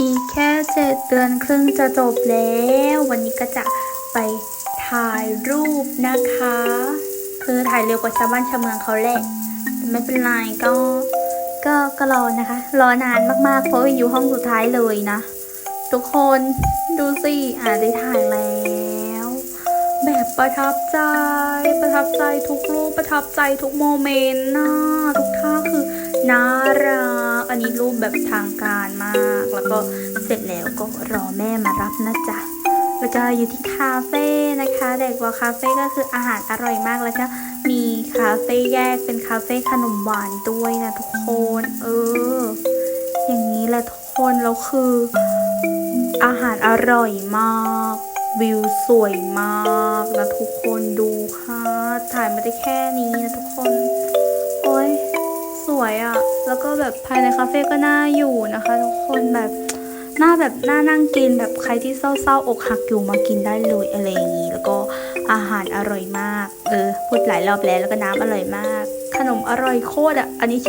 อีกแค่เจ็ดเดือนครึ่งจะจบแล้ว วันนี้ก็จะไปถ่ายรูปนะคะ คือถ่ายเร็วกว่าชาวบ้านชาวเมืองเขาแหละแต่ไม่เป็นไรก็ก็ก็รอนะคะ รอนานมากๆ เพราะว่าอยู่ห้องสุดท้ายเลยนะ ทุกคนดูสิอ่าได้ถ่ายแล้ว แบบประทับใจ ประทับใจทุกรูปประทับใจทุกโมเมนต์นะทุกท่าคือน่า อันนี้รูปแบบทางการมาก แล้วก็เสร็จแล้วก็รอแม่มารับนะจ๊ะ แล้วก็อยู่ที่คาเฟ่นะคะ เด็กว่าคาเฟ่ก็คืออาหารอร่อยมากแล้วก็มีคาเฟ่แยกเป็นคาเฟ่ขนมหวานด้วยนะทุกคน เออ อย่างนี้แหละทุกคนแล้วคือ อาหารอร่อยมากวิวสวยมากนะทุกคนดูค่ะ ถ่ายมาได้แค่นี้นะทุกคน วยอะ่ะ แล้วก็แบบภายในคาเฟ่ก็น่าอยู่นะคะ ทุกคนแบบน่าแบบน่านั่งกินแบบใครที่เศร้าๆอกหักอยู่มากินได้เลยอะไรอย่างนี้ แล้วก็อาหารอร่อยมาก เออพูดหลายรอบแล้วแล้วก็น้ำอร่อยมาก ขนมอร่อยโคตรอะ อันนี้ชอบ